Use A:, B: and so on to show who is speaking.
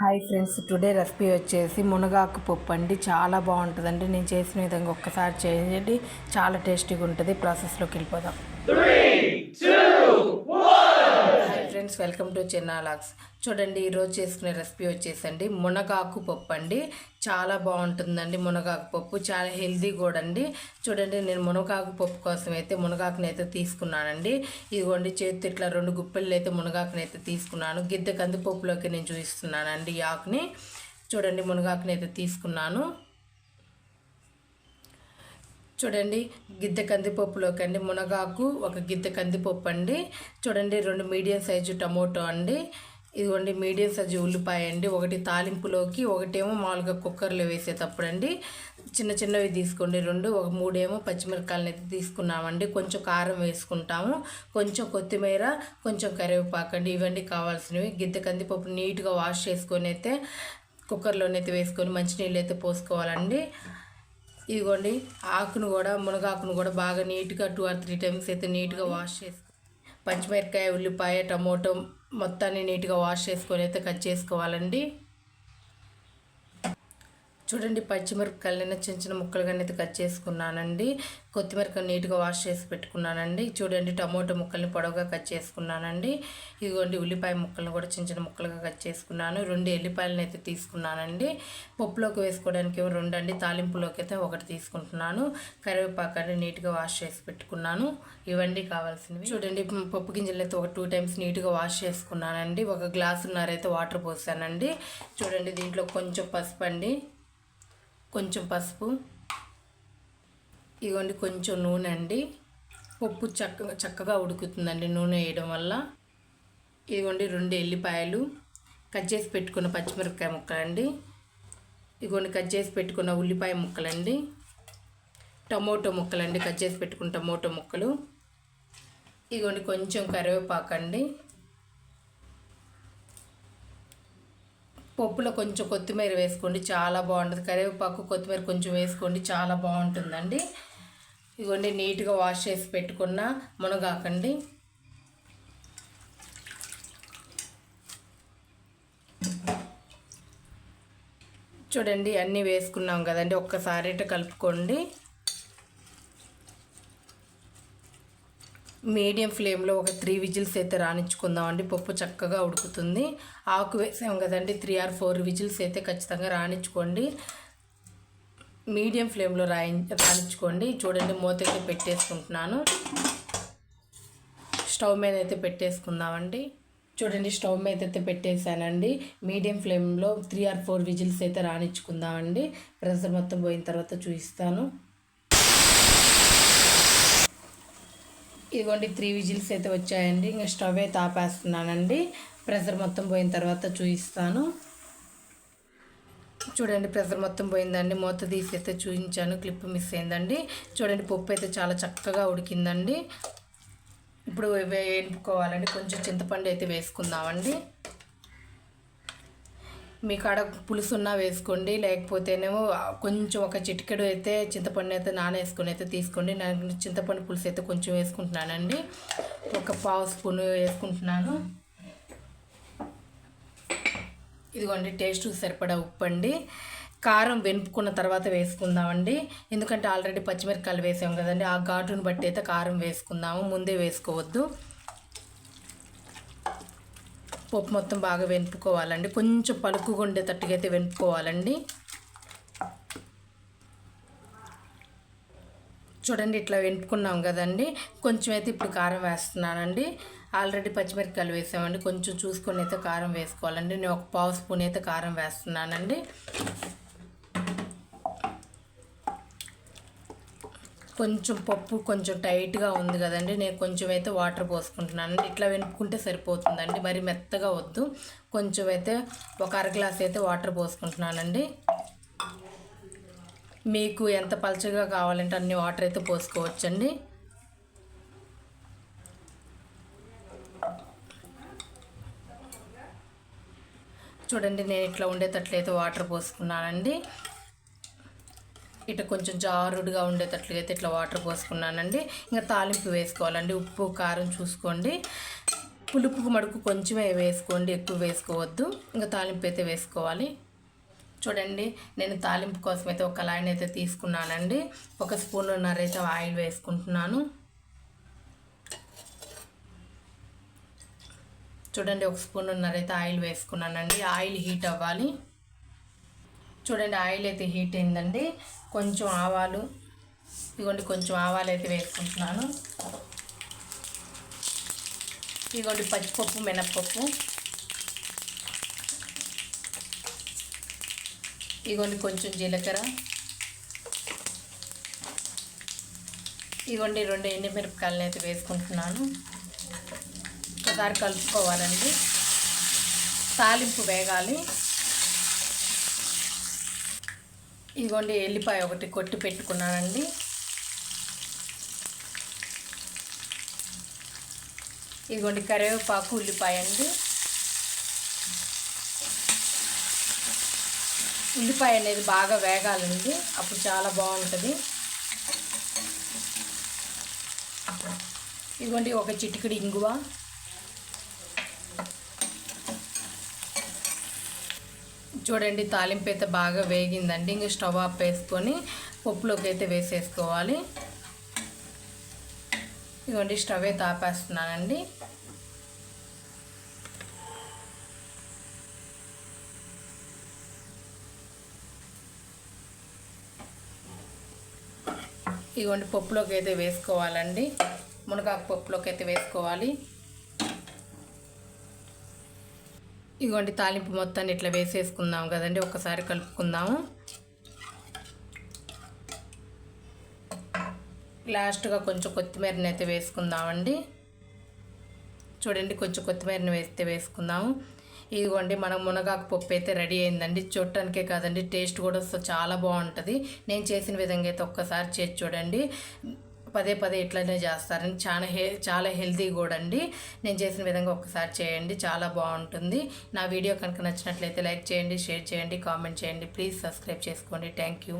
A: Hi friends today recipe వచ్చేసి మునగాకు పప్పు అండి. చాలా బాగుంటుందండి. నేను చేసిన విధంగా ఒక్కసారి చేయండి. చాలా టేస్టీగా ఉంటుంది. ప్రాసెస్లోకి వెళ్ళిపోదాం. హాయ్ ఫ్రెండ్స్ వెల్కమ్ టు చిన్నాలాక్స్ చూడండి ఈరోజు చేసుకునే రెసిపీ వచ్చేసండి. మునగాకు పప్పు అండి. చాలా బాగుంటుందండి మునగాకు పప్పు. చాలా హెల్దీ కూడా అండి చూడండి నేను మునగాకు పప్పు కోసం అయితే మునగాకుని అయితే తీసుకున్నానండి. ఇదిగోండి చేతి ఇట్లా రెండు గుప్పెళ్ళు అయితే మునగాకుని అయితే తీసుకున్నాను. గిద్దె కందిపప్పులోకి నేను చూపిస్తున్నానండి ఈ ఆకుని. చూడండి మునగాకుని అయితే తీసుకున్నాను. చూడండి గిద్దె కందిపప్పులోకి అండి. మునగాకు ఒక గిద్దె కందిపప్పు అండి. చూడండి రెండు మీడియం సైజు టమోటో అండి. ఇదిగోండి మీడియం సైజు ఉల్లిపాయ అండి. ఒకటి తాలింపులోకి ఒకటేమో మామూలుగా కుక్కర్లో వేసేటప్పుడు అండి. చిన్న చిన్నవి తీసుకోండి. రెండు ఒక మూడేమో పచ్చిమిరకాయలని అయితే తీసుకున్నామండి. కొంచెం కారం వేసుకుంటాము. కొంచెం కొత్తిమీర కొంచెం కరివేపాకు అండి. ఇవన్నీ కావాల్సినవి. గిద్దె కందిపప్పు నీట్గా వాష్ చేసుకొని అయితే కుక్కర్లోనైతే వేసుకొని మంచినీళ్ళు అయితే పోసుకోవాలండి. ఇదిగోండి ఆకును కూడా మునగాకును కూడా బాగా నీట్గా టూ ఆర్ త్రీ టైమ్స్ అయితే నీట్గా వాష్ చేసి పచ్చిమిరపకాయ ఉల్లిపాయ టమోటో మొత్తాన్ని నీట్గా వాష్ చేసుకొని అయితే కట్ చేసుకోవాలండి. చూడండి పచ్చిమిరపకాయలైనా చిన్న చిన్న ముక్కలుగానే అయితే కట్ చేసుకున్నానండి. కొత్తిమీర నీట్గా వాష్ చేసి పెట్టుకున్నానండి. చూడండి టమోటో ముక్కల్ని పొడవుగా కట్ చేసుకున్నానండి. ఇదిగోండి ఉల్లిపాయ ముక్కలను కూడా చిన్న చిన్న ముక్కలుగా కట్ చేసుకున్నాను. రెండు ఎల్లిపాయలను అయితే తీసుకున్నానండి. పప్పులోకి వేసుకోవడానికి రెండు అండి. తాలింపులోకి అయితే ఒకటి తీసుకుంటున్నాను. కరివేపాకు అంటే నీట్గా వాష్ చేసి పెట్టుకున్నాను. ఇవన్నీ కావాల్సినవి. చూడండి పప్పు గింజలు అయితే ఒక టూ టైమ్స్ నీట్గా వాష్ చేసుకున్నానండి. ఒక గ్లాసున్నర అయితే వాటర్ పోసానండి. చూడండి దీంట్లో కొంచెం పసుపు అండి. కొంచెం పసుపు. ఇదిగోండి కొంచెం నూనె అండి. పప్పు చక్కగా చక్కగా ఉడుకుతుందండి నూనె వేయడం వల్ల. ఇదిగోండి రెండు ఎల్లిపాయలు. కట్ చేసి పెట్టుకున్న పచ్చిమిరపకాయ ముక్కలండి ఇదిగోండి కట్ చేసి పెట్టుకున్న ఉల్లిపాయ ముక్కలండి టమోటో ముక్కలండి కట్ చేసి పెట్టుకున్న టమోటో ముక్కలు. ఇదిగోండి కొంచెం కరివేపాకు పప్పులో కొంచెం కొత్తిమీర వేసుకోండి చాలా బాగుంటుంది. కరివేపాకు కొత్తిమీర కొంచెం వేసుకోండి చాలా బాగుంటుందండి. ఇదిగోండి నీట్గా వాష్ చేసి పెట్టుకున్న మునగాకండి. చూడండి అన్నీ వేసుకున్నాం కదండి. ఒక్కసారి కలుపుకోండి. మీడియం ఫ్లేమ్లో ఒక త్రీ విజిల్స్ అయితే రాణించుకుందామండి. పప్పు చక్కగా ఉడుకుతుంది. ఆకు వేసాం కదండి. త్రీ ఆర్ ఫోర్ విజిల్స్ అయితే ఖచ్చితంగా రాణించుకోండి. మీడియం ఫ్లేమ్లో రాయి రాణించుకోండి. చూడండి మూత అయితే పెట్టేసుకుంటున్నాను. స్టవ్ మీద అయితే పెట్టేసుకుందామండి. చూడండి స్టవ్ మీద అయితే పెట్టేశానండి. మీడియం ఫ్లేమ్లో త్రీ ఆర్ ఫోర్ విజిల్స్ అయితే రాణించుకుందామండి. ప్రెషర్ మొత్తం పోయిన తర్వాత చూపిస్తాను. ఇదిగోండి త్రీ విజిల్స్ అయితే వచ్చాయండి. ఇంకా స్టవ్ అయితే ఆపేస్తున్నానండి. ప్రెషర్ మొత్తం పోయిన తర్వాత చూపిస్తాను చూడండి ప్రెషర్ మొత్తం పోయిందండి. మూత తీసి అయితే చూపించాను క్లిప్ మిస్ అయిందండి. చూడండి పప్పు అయితే చాలా చక్కగా ఉడికిందండి. ఇప్పుడు వేపుకోవాలండి కొంచెం చింతపండు అయితే వేసుకుందామండి. మీ కాడ పులుసున్నా వేసుకోండి లేకపోతేనేమో కొంచెం ఒక చిటికెడు అయితే చింతపండు అయితే నానేసుకొని అయితే తీసుకోండి. నేను చింతపండు పులుసు అయితే కొంచెం వేసుకుంటున్నానండి. ఒక పావు స్పూన్ వేసుకుంటున్నాను. ఇదిగోండి టేస్ట్ సరిపడా ఉప్పు అండి కారం వెనుపుకున్న తర్వాత వేసుకుందామండి. ఎందుకంటే ఆల్రెడీ పచ్చిమిరపకాయలు వేసాం కదండి ఆ ఘాటును బట్టి అయితే కారం వేసుకుందాము ముందే వేసుకోవద్దు. పప్పు మొత్తం బాగా వెనుపుకోవాలండి కొంచెం పలుకుగా ఉండేటట్టుగా అయితే వెనుపుకోవాలండి చూడండి ఇట్లా వెనుపుకున్నాం కదండి. కొంచెం అయితే ఇప్పుడు కారం వేస్తున్నానండి. ఆల్రెడీ పచ్చిమిరపకాయలు వేసామండి. కొంచెం చూసుకొని అయితే కారం వేసుకోవాలండి. నేను ఒక పావు స్పూన్ అయితే కారం వేస్తున్నానండి. కొంచెం పప్పు కొంచెం టైట్గా ఉంది కదండి. నేను కొంచెం అయితే వాటర్ పోసుకుంటున్నాను. ఇట్లా వెనుపుకుంటే సరిపోతుందండి. మరి మెత్తగా వద్దు. కొంచెం అయితే ఒక అర గ్లాస్ అయితే వాటర్ పోసుకుంటున్నానండి. మీకు ఎంత పలచగా కావాలంటే అన్ని వాటర్ అయితే పోసుకోవచ్చండి. చూడండి నేను ఇట్లా ఉండేటట్లయితే వాటర్ పోసుకున్నానండి. ఇట్లా కొంచెం జారుడుగా ఉండేటట్లుగా అయితే ఇట్లా వాటర్ పోసుకున్నానండి. ఇంకా తాలింపు వేసుకోవాలండి. ఉప్పు కారం చూసుకోండి. పులుపు మడుకు కొంచెమే వేసుకోండి. ఎక్కువ వేసుకోవద్దు. ఇంకా తాలింపు అయితే వేసుకోవాలి. చూడండి నేను తాలింపు కోసం అయితే ఒక లైన్ అయితే తీసుకున్నానండి. ఒక స్పూన్ అయితే ఆయిల్ వేసుకుంటున్నాను. చూడండి ఒక స్పూన్ ఉన్నరైతే ఆయిల్ వేసుకున్నానండి. ఆయిల్ హీట్ అవ్వాలి. చూడండి ఆయిల్ అయితే హీట్ అయిందండి. కొంచెం ఆవాలు ఇదిగోండి కొంచెం ఆవాలు అయితే వేసుకుంటున్నాను. ఇదిగోండి పచ్చిపప్పు మినప్పప్పు. ఇదిగోండి కొంచెం జీలకర్ర. ఇదిగోండి రెండు ఎండుమిరపకాయలను అయితే వేసుకుంటున్నాను. ఒకసారి కలుపుకోవాలండి. తాలింపు వేగాలి. ఇదిగోండి ఎల్లిపాయ ఒకటి కొట్టి పెట్టుకున్నానండి. ఇదిగోండి కరివేపాకు ఉల్లిపాయ అండి. ఉల్లిపాయ అనేది బాగా వేగాలండి. అప్పుడు చాలా బాగుంటుంది. ఇదిగోండి ఒక చిటికడి ఇంగువ. చూడండి తాలింపు అయితే బాగా వేగిందండి. ఇంక స్టవ్ ఆఫ్ వేసుకొని పప్పులోకి అయితే వేసేసుకోవాలి. ఇదిగోండి స్టవ్ అయితే ఆపేస్తున్నానండి. ఇదిగోండి పప్పులోకి అయితే వేసుకోవాలండి. మునగాకు పప్పులోకి అయితే వేసుకోవాలి. ఇదిగోండి తాలింపు మొత్తాన్ని ఇట్లా వేసేసుకుందాం కదండి ఒకసారి కలుపుకుందాము. లాస్ట్గా కొంచెం కొత్తిమీరని అయితే వేసుకుందామండి. చూడండి కొంచెం కొత్తిమీరని వేస్తే వేసుకుందాము. ఇదిగోండి మనం మునగాకు పప్పు అయితే రెడీ అయిందండి. చూడటానికే కాదండి టేస్ట్ కూడా చాలా బాగుంటుంది. నేను చేసిన విధంగా అయితే ఒక్కసారి చేసి చూడండి. పదే పదే ఇట్లనే చేస్తారని చాలా హె చాలా హెల్తీ కూడా అండి. నేను చేసిన విధంగా ఒకసారి చేయండి చాలా బాగుంటుంది. నా వీడియో కనుక నచ్చినట్లయితే లైక్ చేయండి షేర్ చేయండి కామెంట్ చేయండి. ప్లీజ్ సబ్స్క్రైబ్ చేసుకోండి. Thank you.